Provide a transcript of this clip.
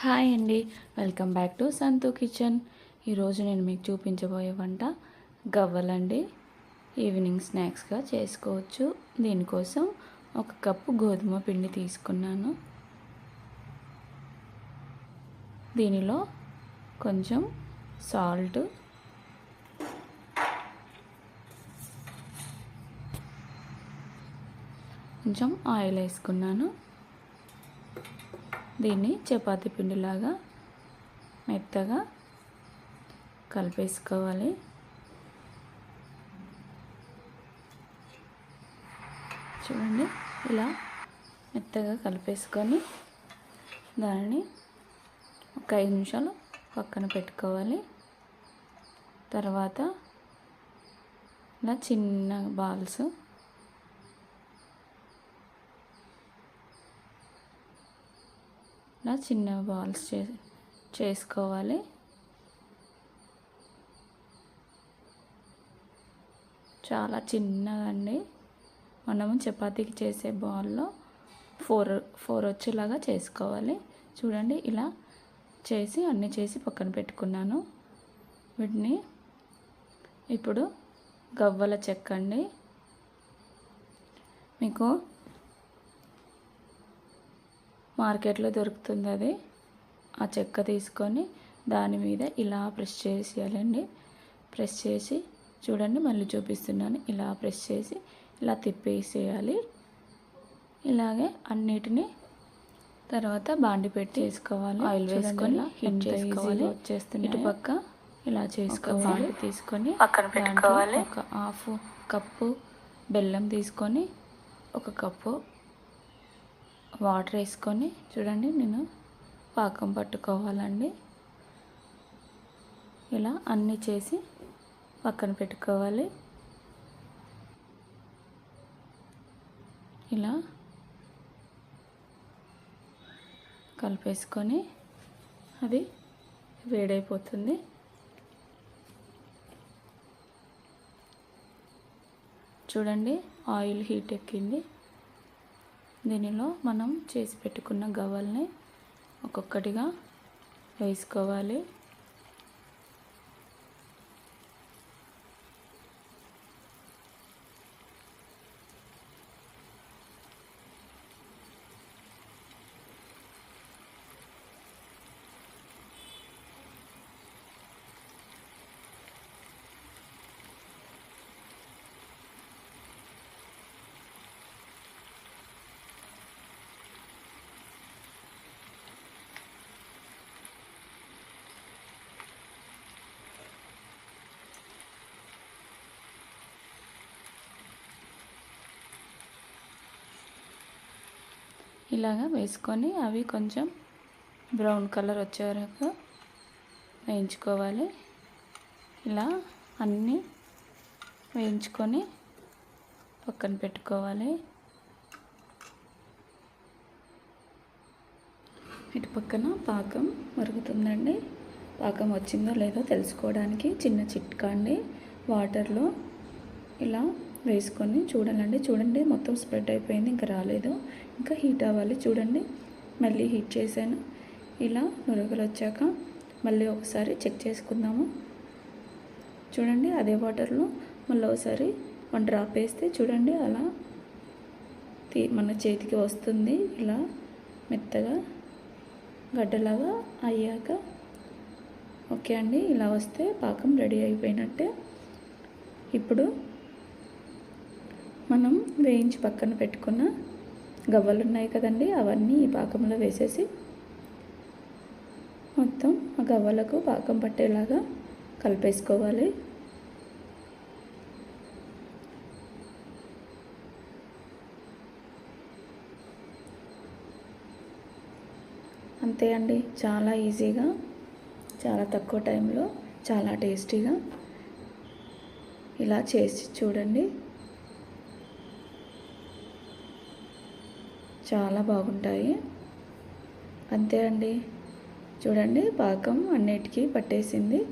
Hi అండి. Welcome back to Santu kitchen. ఈరోజు నేను మీకు చూపించబోయే వంట గవ్వలండి. ఈవినింగ్ స్నాక్స్గా చేసుకోవచ్చు. దీనికోసం ఒక కప్పు గోధుమ పిండి తీసుకున్నాను. దీనిలో కొంచెం సాల్ట్ కొంచెం ఆయిల్ వేసుకున్నాను. దీన్ని చపాతీ పిండిలాగా మెత్తగా కలిపేసుకోవాలి. చూడండి ఇలా మెత్తగా కలిపేసుకొని దానిని ఒక ఐదు నిమిషాలు పక్కన పెట్టుకోవాలి. తర్వాత ఇలా చిన్న బాల్స్ ఇలా చిన్న బాల్స్ చే చేసుకోవాలి. చాలా చిన్నదండి. మనము చపాతీకి చేసే బాల్లో ఫోర్ ఫోర్ వచ్చేలాగా చేసుకోవాలి. చూడండి ఇలా చేసి అన్నీ చేసి పక్కన పెట్టుకున్నాను. వీటిని ఇప్పుడు గవ్వల చెక్క అండి. మీకు మార్కెట్లో దొరుకుతుంది అది. ఆ చెక్క తీసుకొని దాని మీద ఇలా ప్రెస్ చేసేయాలండి. ప్రెస్ చేసి చూడండి మళ్ళీ చూపిస్తున్నాను. ఇలా ప్రెస్ చేసి ఇలా తిప్పేసేయాలి. ఇలాగే అన్నిటినీ తర్వాత బాండి పెట్టి వేసుకోవాలి ఆయిల్ వేసుకొని హిట్ చేసుకోవాలి. వచ్చేస్తుంది ఇటుపక్క ఇలా చేసుకోవాలి. తీసుకొని పక్కన పెట్టుకోవాలి. ఒక హాఫ్ కప్పు బెల్లం తీసుకొని ఒక కప్పు వాటర్ వేసుకొని చూడండి నేను పాకం పట్టుకోవాలండి. ఇలా అన్నీ చేసి పక్కన పెట్టుకోవాలి. ఇలా కలిపేసుకొని అది వేడైపోతుంది. చూడండి ఆయిల్ హీట్ ఎక్కింది. దీనిలో మనం చేసి పెట్టుకున్న గవ్వల్ని ఒక్కొక్కటిగా వేసుకోవాలి. ఇలాగా వేసుకొని అవి కొంచెం బ్రౌన్ కలర్ వచ్చే వరకు వేయించుకోవాలి. ఇలా అన్నీ వేయించుకొని పక్కన పెట్టుకోవాలి. ఇటు పక్కన పాకం మరుగుతుందండి. పాకం వచ్చిందో లేదో తెలుసుకోవడానికి చిన్న చిట్కా అండి. వాటర్లో ఇలా వేసుకొని చూడాలండి. చూడండి మొత్తం స్ప్రెడ్ అయిపోయింది ఇంకా రాలేదు. ఇంకా హీట్ అవ్వాలి. చూడండి మళ్ళీ హీట్ చేశాను. ఇలా నురగలు వచ్చాక మళ్ళీ ఒకసారి చెక్ చేసుకుందాము. చూడండి అదే వాటర్లో మళ్ళీ ఒకసారి వన్ డ్రాప్ వేస్తే చూడండి అలా తీ మన చేతికి వస్తుంది. ఇలా మెత్తగా గడ్డలాగా అయ్యాక ఓకే అండి. ఇలా వస్తే పాకం రెడీ అయిపోయినట్టే. ఇప్పుడు మనం వేయించి పక్కన పెట్టుకున్న గవ్వలు ఉన్నాయి కదండి అవన్నీ ఈ పాకంలో వేసేసి మొత్తం ఆ గవ్వలకు పాకం పట్టేలాగా కలిపేసుకోవాలి. అంతే అండి చాలా ఈజీగా చాలా తక్కువ టైంలో చాలా టేస్టీగా ఇలా చేసి చూడండి. చాలా బాగుంటాయి. అంతే అండి. చూడండి పాకం అన్నిటికీ పట్టేసింది.